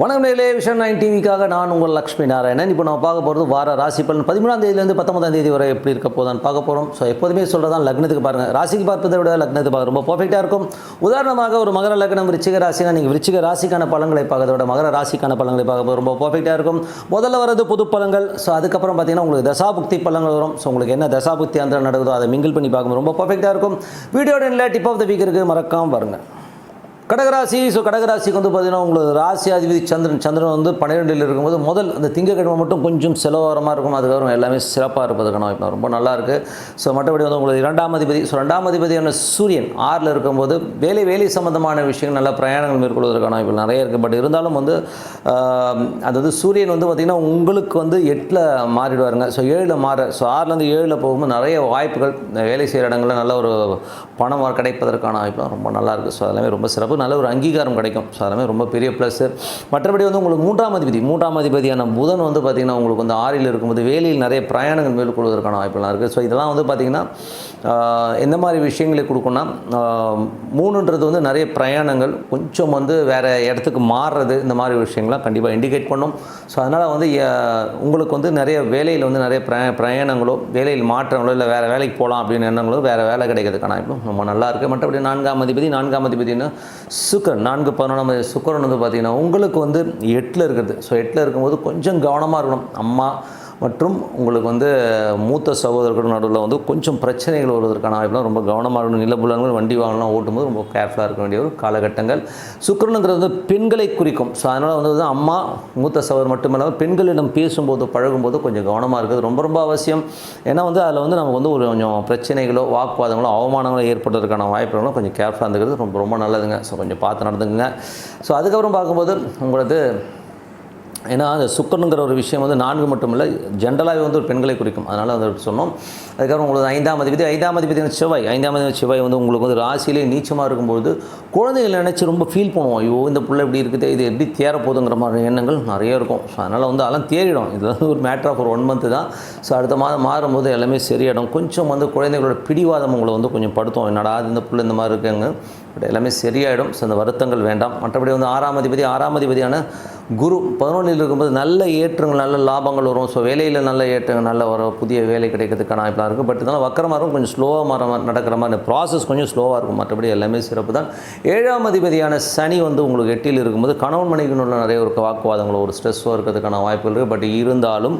வணக்கம் நேர்களே vision nine டிவிக்காக நான் உங்கள் லக்ஷ்மி நாராயணன். இப்போ நம்ம பார்க்க போகிறது வார ராசி பலன். பதிமூணாம் தேதியிலேருந்து பத்தொன்பதாம் தேதி வரை எப்படி இருக்க போதான் பார்க்க போகிறோம் ஸோ எப்போதுமே சொல்கிறதான் லக்னத்துக்கு பாருங்கள் ராசிக்கு பார்ப்பதை விட லக்னத்துக்கு பார்க்க ரொம்ப பர்ஃபெக்டாக இருக்கும். உதாரணமாக ஒரு மகர லக்னம் விருச்சிக ராசினா நீங்கள் விருச்சிக ராசிக்கான பலன்களை பார்க்கறத விட மகர ராசிக்கான பலன்களை பார்க்க ரொம்ப பர்ஃபெக்டாக இருக்கும். முதல்ல வரது புது பலன்கள். ஸோ அதுக்கப்புறம் பார்த்தீங்கன்னா உங்களுக்கு தசாபுக்தி பலன்கள் வரும். ஸோ உங்களுக்கு என்ன தசாபுக்தி அந்த நடக்குதோ அதை மிங்கிள் பண்ணி பார்க்கும்போது ரொம்ப பர்ஃபெக்டாக இருக்கும். வீடியோட டிப் ஆஃப் த வீக் இருக்குது மறக்காமல் பாருங்கள் கடகராசி ஸோ கடகராசிக்கு வந்து பார்த்தீங்கன்னா உங்களுக்கு ராசி அதிபதி சந்திரன் சந்திரன் வந்து பன்னிரெண்டில் இருக்கும்போது முதல் அந்த திங்கக்கிழமை மட்டும் கொஞ்சம் செலவாரமாக இருக்கும் அதுக்கப்புறம் எல்லாமே சிறப்பாக இருப்பதற்கான வாய்ப்பு ரொம்ப நல்லாயிருக்கு ஸோ மற்றபடி வந்து உங்களுக்கு இரண்டாம் அதிபதி ஸோ ரெண்டாம் அதிபதியான சூரியன் ஆறில் இருக்கும்போது வேலை வேலை சம்மந்தமான விஷயங்கள் நல்ல பிரயாணங்கள் மேற்கொள்வதற்கான வாய்ப்பு நிறைய இருக்குது பட் இருந்தாலும் வந்து அதாவது அது வந்து சூரியன் வந்து பார்த்திங்கன்னா உங்களுக்கு வந்து எட்டில் மாறிடுவாருங்க. ஸோ ஏழில் மாற ஸோ ஆறுலேருந்து ஏழில் போகும்போது நிறைய வாய்ப்புகள் வேலை செய்கிற இடங்களில் நல்ல ஒரு பணம் கிடைப்பதற்கான வாய்ப்பு ரொம்ப நல்லாயிருக்கு ஸோ அதெல்லாமே ரொம்ப சிறப்பு. நல்ல ஒரு அங்கீகாரம் கிடைக்கும். ஸோ அதெல்லாமே ரொம்ப பெரிய ப்ளஸ்ஸு மற்றபடி வந்து உங்களுக்கு மூன்றாம் அதிபதி மூன்றாம் அதிபதியான புதன் வந்து பார்த்திங்கன்னா உங்களுக்கு வந்து ஆறில் இருக்கும்போது வேலையில் நிறைய பிரயாணங்கள் மேற்கொள்வதற்கான வாய்ப்புலாம் இருக்குது ஸோ இதெல்லாம் வந்து பார்த்திங்கன்னா எந்த மாதிரி விஷயங்களை கொடுக்குன்னா மூணுன்றது வந்து நிறைய பிரயாணங்கள் கொஞ்சம் வந்து வேறு இடத்துக்கு மாறுறது இந்த மாதிரி விஷயங்கள்லாம் கண்டிப்பாக இண்டிகேட் பண்ணும். ஸோ அதனால் வந்து உங்களுக்கு வந்து நிறைய வேலையில் வந்து நிறைய பிரய பிரயாணங்களோ வேலையில் மாற்றங்களோ இல்லை வேறு வேலைக்கு போகலாம் அப்படின்னு எண்ணங்களோ வேறு வேலை கிடைக்கிறதுக்கான வாய்ப்பும் ரொம்ப நல்லா இருக்குது மற்றபடி நான்காம் அதிபதி நான்காம் அதிபதினா சுக்கரன் நான்கு பதினொன்றாம் சுக்கரன் வந்து பார்த்திங்கன்னா உங்களுக்கு வந்து எட்டில் இருக்கிறது. ஸோ எட்டில் இருக்கும்போது கொஞ்சம் கவனமாக இருக்கணும். அம்மா மற்றும் உங்களுக்கு வந்து மூத்த சகோதரர்கள் நடுவில் வந்து கொஞ்சம் பிரச்சனைகள் வருவதற்கான வாய்ப்புலாம் ரொம்ப கவனமாக இருக்கணும். நிலப்புலன்கள் வண்டி வாங்கலாம் ஓட்டும்போது ரொம்ப கேர்ஃபுல்லாக இருக்க வேண்டிய ஒரு காலகட்டங்கள். சுக்கரனுங்கிறது வந்து பெண்களை குறிக்கும். ஸோ அதனால் வந்து அம்மா மூத்த சகோதரர் மட்டுமில்லாமல் பெண்களிடம் பேசும்போது பழகும்போது கொஞ்சம் கவனமாக இருக்கிறது ரொம்ப ரொம்ப அவசியம். ஏன்னா வந்து அதில் வந்து நமக்கு வந்து ஒரு கொஞ்சம் பிரச்சனைகளோ வாக்குவாதங்களோ அவமானங்களோ ஏற்படுறதுக்கான வாய்ப்புகளும் கொஞ்சம் கேர்ஃபுல்லாக இருந்துக்கிறது ரொம்ப ரொம்ப நல்லதுங்க. ஸோ கொஞ்சம் பார்த்து நடந்துக்குங்க. ஸோ அதுக்கப்புறம் பார்க்கும்போது உங்களது ஏன்னா அந்த சுக்கரனுங்கிற ஒரு விஷயம் வந்து நான்கு மட்டும் இல்லை ஜென்ரலாகவே வந்து ஒரு பெண்களை குறிக்கும். அதனால் அதை சொன்னோம். அதுக்கப்புறம் உங்களுக்கு ஐந்தாம் அதிபதி ஐந்தாம் அதிபதி செவ்வாய். ஐந்தாம் அதிபதி செவ்வாய் வந்து உங்களுக்கு வந்து ராசியிலே நீச்சமாக இருக்கும்போது குழந்தைகள் நினச்சி ரொம்ப ஃபீல் பண்ணுவோம். ஐயோ இந்த பிள்ளை இப்படி இருக்குது இது எப்படி தேர போகுதுங்கிற மாதிரி எண்ணங்கள் நிறைய இருக்கும். ஸோ அதனால் வந்து அதெல்லாம் தேறிடும். இது வந்து ஒரு மேட்ரு ஆஃப் ஒரு ஒன் மந்த்து தான். ஸோ அடுத்த மாதம் மாறும்போது எல்லாமே சரியாயிடும். கொஞ்சம் வந்து குழந்தைகளோட பிடிவாதம் உங்களை வந்து கொஞ்சம் படுத்தும். என்னடா இந்த பிள்ளை இந்த மாதிரி இருக்குங்க. பட் எல்லாமே சரியாயிடும். ஸோ அந்த வருத்தங்கள் வேண்டாம். மற்றபடி வந்து ஆறாம் அதிபதி ஆறாம் அதிபதியான குரு பதினொன்றில் இருக்கும்போது நல்ல ஏற்றங்கள் நல்ல லாபங்கள் வரும். ஸோ வேலையில் நல்ல ஏற்றங்கள் நல்ல வரும் புதிய வேலை கிடைக்கிறதுக்கான வாய்ப்பெலாம் இருக்குது பட் இதனால் வக்கரமாக இருக்கும் கொஞ்சம் ஸ்லோவாக மாற நடக்கிற மாதிரி ப்ராசஸ் கொஞ்சம் ஸ்லோவாக இருக்கும். மற்றபடி எல்லாமே சிறப்பு தான். ஏழாம் அதிபதியான சனி வந்து உங்களுக்கு எட்டியில் இருக்கும்போது கணவன் மனைவிக்குள்ள நிறைய ஒரு வாக்குவாதங்களோ ஒரு ஸ்ட்ரெஸ்ஸோ இருக்கிறதுக்கான வாய்ப்புகள் இருக்குது பட் இருந்தாலும்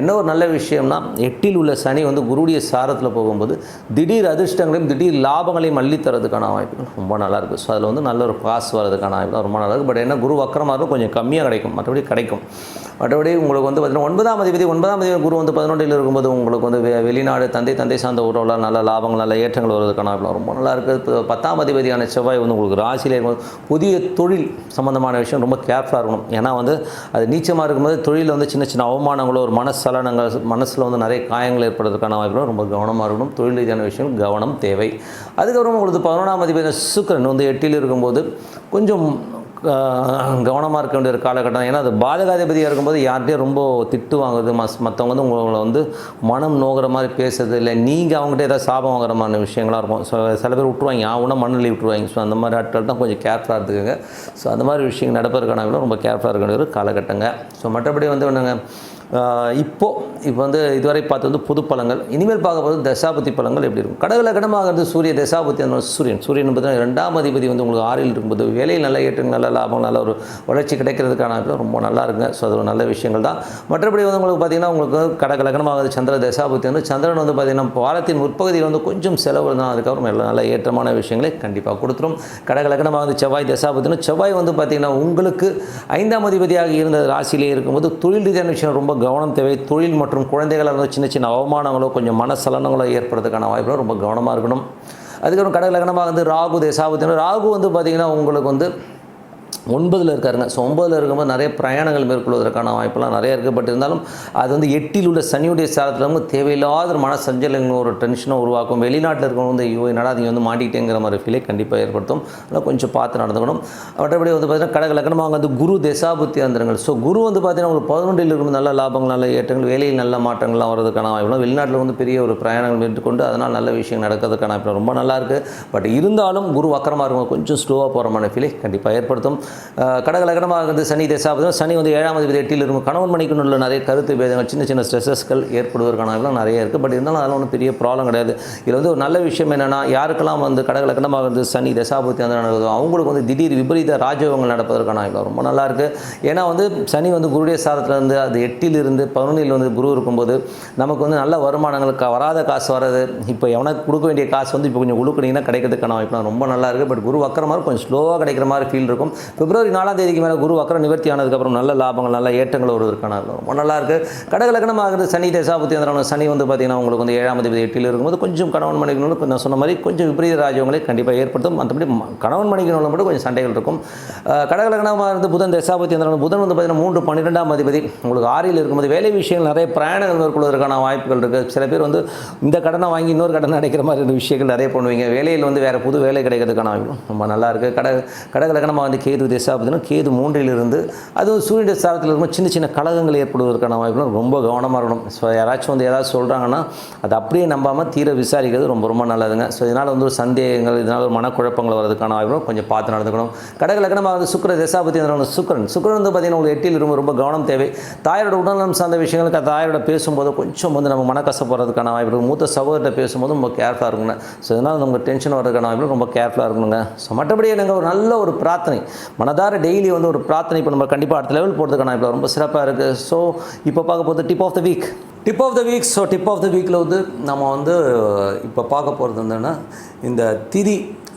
என்ன ஒரு நல்ல விஷயம்னா எட்டில் உள்ள சனி வந்து குருடைய சாரத்தில் போகும்போது திடீர் அதிர்ஷ்டங்களையும் திடீர் லாபங்களையும் அள்ளித்தரதுக்கான வாய்ப்புகள். ரொம்ப நல்லாயிருக்கும் ஸோ அதில் வந்து நல்ல ஒரு காசு வரதுக்கான வாய்ப்பு ரொம்ப நல்லாயிருக்கும் பட் என்ன குரு வக்கரமாக இருக்கும் கொஞ்சம் கம்மியாக கிடைக்கும். மற்றபடி கிடைக்கும். மற்றபடி உங்களுக்கு வந்து பார்த்தீங்கன்னா ஒன்பதாம் அதிபதி ஒன்பதாம் அதிபதி குரு வந்து பதினொன்றில் இருக்கும்போது உங்களுக்கு வந்து வெ- வெளிநாடு தந்தை தந்தை சார்ந்த உறவுல நல்ல லாபங்கள் நல்ல ஏற்றங்கள் வருவதற்கான வாய்ப்பு ரொம்ப நல்லா இருக்குது இப்போ பத்தாம் அதிபதியான செவ்வாய் வந்து உங்களுக்கு ராசியில் இருக்கும்போது புதிய தொழில் சம்மந்தமான விஷயம் ரொம்ப கேர்ஃபுல்லாக இருக்கணும். ஏன்னா வந்து அது நீச்சமாக இருக்கும்போது தொழிலில் வந்து சின்ன சின்ன அவமானங்களோ ஒரு மனசலனங்கள் மனசில் வந்து நிறைய காயங்கள் ஏற்படுறதுக்கான வாய்ப்புகளும் ரொம்ப கவனமாக இருக்கணும். தொழில் ரீதியான விஷயம் கவனம் தேவை. அதுக்கப்புறம் உங்களுக்கு பதினொன்றாம் அதிபதி சுக்கிரன் வந்து எட்டில் இருக்கும்போது கொஞ்சம் கவனமாக இருக்க வேண்டிய ஒரு காலகட்டம் ஏன்னா அது பாதகாதிபதியாக இருக்கும்போது யார்கிட்டயும் ரொம்ப திட்டு வாங்குறது மஸ் மற்றவங்க வந்து உங்களை வந்து மனம் நோகிற மாதிரி பேசுறது இல்லை நீங்கள் அவங்ககிட்ட ஏதாவது சாபம் வாங்குற மாதிரி விஷயங்களாக இருக்கும் ஸோ சில பேர் விட்டுருவாங்க ஆவுனா மண்ணில் விட்டுருவாங்க ஸோ அந்த மாதிரி ஆட்கள் தான் கொஞ்சம் கேர்ஃபுல்லாக இருந்துக்குங்க ஸோ அந்த மாதிரி விஷயங்கள் நடப்பதற்கான ரொம்ப கேர்ஃபுல்லாக இருக்க வேண்டிய ஒரு காலகட்டங்க ஸோ மற்றபடி வந்து என்னங்க இப்போது இப்போ வந்து இதுவரை பார்த்து வந்து புது பழங்கள். இனிமேல் பார்க்க போது தசாபதி பழங்கள் எப்படி இருக்கும்? கடவுள கடமாகிறது சூரிய தசாபதி அந்த சூரியன். சூரியன் பார்த்தீங்கன்னா ரெண்டாம் அதிபதி வந்து உங்களுக்கு ஆறில் இருக்கும்போது. வேலையில் நல்ல ஏற்றம் நல்ல லாபம் நல்ல ஒரு வளர்ச்சி கிடைக்கிறதுக்கான ரொம்ப நல்லா இருக்குங்க. ஸோ அது ஒரு நல்ல விஷயங்கள் தான். மற்றபடி வந்து உங்களுக்கு பார்த்தீங்கன்னா உங்களுக்கு கடக லக்னமாகுது சந்திர தசாபதி வந்து சந்திரன் வந்து பார்த்தீங்கன்னா வாரத்தின் முற்பகுதியில் வந்து கொஞ்சம் செலவு தான். அதுக்கப்புறம் எல்லாம் நல்ல ஏற்றமான விஷயங்களை கண்டிப்பாக கொடுத்துரும். கடகலகனமாக லக்னமாகுது செவ்வாய் தசாபதினு செவ்வாய் வந்து பார்த்தீங்கன்னா உங்களுக்கு ஐந்தாம் அதிபதியாக இருந்த ராசியிலே இருக்கும்போது தொழில் ரீதியான விஷயம் ரொம்ப கவனம் தேவை. தொழில் மற்றும் குழந்தைகளாக இருந்த சின்ன சின்ன அவமானங்களோ கொஞ்சம் மனசலனங்களோ ஏற்படுறதுக்கான வாய்ப்புகள் ரொம்ப கவனமாக இருக்கணும். அதுக்கப்புறம் கடக லக்னமாக வந்து ராகு தேசாபத்தின ராகு வந்து பார்த்திங்கன்னா உங்களுக்கு வந்து ஒன்பதில் இருக்காருங்க. ஸோ ஒன்பதில் இருக்கும்போது நிறைய பிரயாணங்கள் மேற்கொள்வதற்கான வாய்ப்பெல்லாம் நிறைய இருக்குது பட் இருந்தாலும் அது வந்து எட்டில் உள்ள சனியுடைய சாரத்தில் வந்து தேவையில்லாத ஒரு மன சஞ்சலங்கள் ஒரு டென்ஷனை உருவாக்கும். வெளிநாட்டில் இருக்கிறவங்க வந்து ஐயோ என்னடா நீங்கள் வந்து மாட்டிக்கிட்டேங்கிற மாதிரி ஃபீலை கண்டிப்பாக ஏற்படுத்தும். அதெல்லாம் கொஞ்சம் பார்த்து நடந்துக்கணும். மற்றபடி வந்து பார்த்தீங்கன்னா கடக லக்னமாக வந்து குரு தசாபுத்தி அந்தரங்கள். ஸோ குரு வந்து பார்த்திங்கன்னா உங்களுக்கு பதினொன்றில் இருக்கும் நல்ல லாபங்கள் நல்ல ஏற்றங்கள் வேலையில் நல்ல மாற்றங்கள்லாம் வரதுக்கான வாய்ப்புலாம் வெளிநாட்டில் வந்து பெரிய ஒரு பிரயாணங்கள் மேற்கொண்டு அதனால் நல்ல விஷயம் நடக்கிறதுக்கான வாய்ப்பு ரொம்ப நல்லாயிருக்கு பட் இருந்தாலும் குரு வக்கரமாக இருக்கும் கொஞ்சம் ஸ்லோவாக போகிற மாதிரி ஃபீலை கண்டிப்பாக ஏற்படுத்தும். அஹ், கடக லக்னமாக இருந்து சனி தசாபதம் சனி வந்து ஏழாம் அதிபதி எட்டில் இருக்கும். கணவன் மணிக்கு உள்ள நிறைய கருத்து பேதங்கள் சின்ன சின்ன ஸ்ட்ரெஸ்ஸஸ்கள் ஏற்படுவதற்கான நிறைய இருக்குது பட் இருந்தாலும் அதெல்லாம் ஒன்றும் பெரிய ப்ராப்ளம் கிடையாது. இதில் வந்து ஒரு நல்ல விஷயம் என்னென்னா யாருக்கெல்லாம் வந்து கடக லக்னமாக இருந்து சனி தசாபுத்தி வந்து நடக்குதோ அவங்களுக்கு வந்து திடீர் விபரீத ராஜயோகங்கள் நடப்பதற்கான வாய்ப்பு ரொம்ப நல்லா இருக்குது ஏன்னா வந்து சனி வந்து குருடைய சாதத்திலேருந்து அது எட்டிலிருந்து பதினொன்றில் வந்து குரு இருக்கும்போது நமக்கு வந்து நல்ல வருமானங்கள் வராத காசு வர்றது இப்போ எவனுக்கு கொடுக்க வேண்டிய காசு வந்து இப்போ கொஞ்சம் கொடுக்குறீங்கன்னா கிடைக்கிறதுக்கான வாய்ப்புலாம் ரொம்ப நல்லா இருக்குது பட் குரு வக்கரமாக மாதிரி கொஞ்சம் ஸ்லோவாக கிடைக்கிற மாதிரி ஃபீல் இருக்கும். பிப்ரவரி நாலாம் தேதிக்கு மேலே குரு வக்கரம் நிவர்த்தி ஆனதுக்கப்புறம் நல்ல லாபங்கள் நல்ல ஏற்றங்கள் வருவதற்கான ரொம்ப நல்லா இருக்குது கடக லக்னமாகிறது சனி தசாபுத்தி அந்த சனி வந்து பார்த்தீங்கன்னா உங்களுக்கு வந்து ஏழாம் தேதி எட்டில் இருக்கும்போது கொஞ்சம் கணவன் மணிக்கணும் நான் சொன்ன மாதிரி கொஞ்சம் விபரீத ராஜ்யங்களை கண்டிப்பாக ஏற்படுத்தும். மற்றபடி கணவன் மணிக்கணும் மட்டும் கொஞ்சம் சண்டைகள் இருக்கும். கடக லக்னமாக இருந்து புதன் தசாபுத்தி அந்த புதன் வந்து பார்த்தீங்கன்னா மூன்று பன்னிரெண்டாம் அதிபதி. உங்களுக்கு ஆறில் இருக்கும்போது வேலை விஷயங்கள் நிறைய பிரயாணங்கள் மேற்கொள்வதற்கான வாய்ப்புகள் இருக்குது சில பேர் வந்து இந்த கடனை வாங்கி இன்னொரு கடனை அடைக்கிற மாதிரி இந்த விஷயங்கள் நிறைய பண்ணுவீங்க. வேலையில் வந்து வேறு புது வேலை கிடைக்கிறதுக்கான வாய்ப்பு ரொம்ப நல்லா இருக்குது கடக கடக லக்னமாக வந்து கேது தசாபுத்தினா கேது மூன்றில் இருந்து அதுவும் சூரிய சாரத்தில் இருக்கும் சின்ன சின்ன கழகங்கள் ஏற்படுவதற்கான வாய்ப்புலாம் ரொம்ப கவனமாக இருக்கணும். ஸோ யாராச்சும் வந்து ஏதாவது சொல்கிறாங்கன்னா அது அப்படியே நம்பாமல் தீர விசாரிக்கிறது ரொம்ப ரொம்ப நல்லதுங்க. ஸோ இதனால் வந்து ஒரு சந்தேகங்கள் இதனால் ஒரு மனக்குழப்பங்கள் வரதுக்கான வாய்ப்பு கொஞ்சம் பார்த்து நடந்துக்கணும். கடக லக்னமாக வந்து சுக்கர தசாபதி சுக்கரன். சுக்கரன் வந்து பார்த்தீங்கன்னா உங்களுக்கு எட்டில் ரொம்ப ரொம்ப கவனம் தேவை. தாயோட உடல்நலம் சார்ந்த விஷயங்களுக்கு தாயோட பேசும்போது கொஞ்சம் வந்து நம்ம மனக்கசப்படுறதுக்கான வாய்ப்பு இருக்கும் மூத்த சகோதரத்தை பேசும்போது ரொம்ப கேர்ஃபுல்லாக இருக்குங்க ஸோ இதனால் நமக்கு டென்ஷன் வரதுக்கான வாய்ப்பு ரொம்ப கேர்ஃபுல்லாக இருக்கணுங்க. ஸோ மற்றபடி எனக்கு ஒரு நல்ல ஒரு பிரார்த்தனை. மனதார டெய்லி வந்து ஒரு பிரார்த்தனை இப்போ நம்ம கண்டிப்பாக அடுத்த லெவல் போகிறதுக்கான இப்போ ரொம்ப சிறப்பாக இருக்குது ஸோ இப்போ பார்க்க போகிறது tip of the week tip of the week so tip of the வீக்கில் வந்து நம்ம வந்து இப்போ பார்க்க போகிறது என்னென்னா இந்த திதி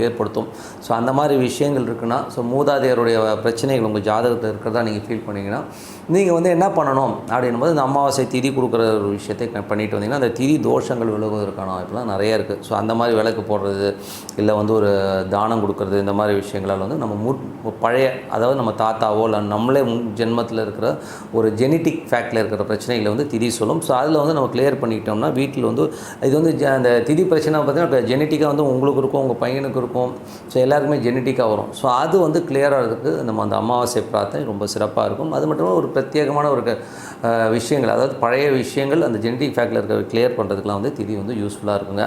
ஏற்படுத்தும். ஸோ அந்த மாதிரி விஷயங்கள் இருக்குன்னா ஸோ மூதாதையருடைய பிரச்சனைகள் உங்கள் ஜாதகத்தில் இருக்கிறதா நீங்கள் ஃபீல் பண்ணிங்கன்னா நீங்கள் வந்து என்ன பண்ணணும் அப்படின்னும் போது இந்த அமாவாசை திதி கொடுக்குற ஒரு விஷயத்தை க- பண்ணிட்டு வந்தீங்கன்னா அந்த திதி தோஷங்கள் விலகுவதற்கான வாய்ப்புலாம் நிறைய இருக்குது ஸோ அந்த மாதிரி விளக்கு போடுறது இல்லை வந்து ஒரு தானம் கொடுக்கறது இந்த மாதிரி விஷயங்களால் வந்து நம்ம முற் பழைய அதாவது நம்ம தாத்தாவோ இல்லை நம்மளே முன் ஜென்மத்தில் இருக்கிற ஒரு ஜெனட்டிக் ஃபேக்டில் இருக்கிற பிரச்சனைகளை வந்து திதி சொல்லும். ஸோ அதில் வந்து நம்ம கிளியர் பண்ணிக்கிட்டோம்னா வீட்டில் வந்து இது வந்து அந்த திதி பிரச்சனை பார்த்தீங்கன்னா ஜெனட்டிக்காக வந்து உங்களுக்கு இருக்கும் உங்கள் பையனுக்கு இருக்கும். ஸோ எல்லாருக்குமே ஜெனட்டிக்காக வரும். ஸோ அது வந்து கிளியராகிறதுக்கு நம்ம அந்த அமாவாசை பிரார்த்தனை ரொம்ப சிறப்பாக இருக்கும். அது மட்டும் இல்லாமல் ஒரு பிரத்யேகமான ஒரு விஷயங்கள் அதாவது பழைய விஷயங்கள் அந்த ஜெனட்டிக் ஃபேக்டில் இருக்கிற கிளியர் பண்ணுறதுக்குலாம் வந்து திதி வந்து யூஸ்ஃபுல்லாக இருக்குங்க.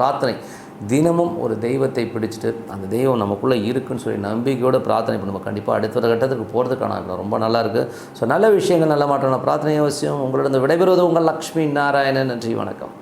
பிரார்த்தனை. தினமும் ஒரு தெய்வத்தை பிடிச்சிட்டு அந்த தெய்வம் நமக்குள்ளே இருக்குன்னு சொல்லி நம்பிக்கையோட பிரார்த்தனை பண்ணுவோம். கண்டிப்பாக அடுத்த கட்டத்துக்கு போகிறதுக்கான ரொம்ப நல்லா இருக்குது ஸோ நல்ல விஷயங்கள் நல்ல மாற்றம் பிரார்த்தனை அவசியம். உங்களிடம் விடைபெறுவது உங்கள் லக்ஷ்மி நாராயணன். நன்றி வணக்கம்.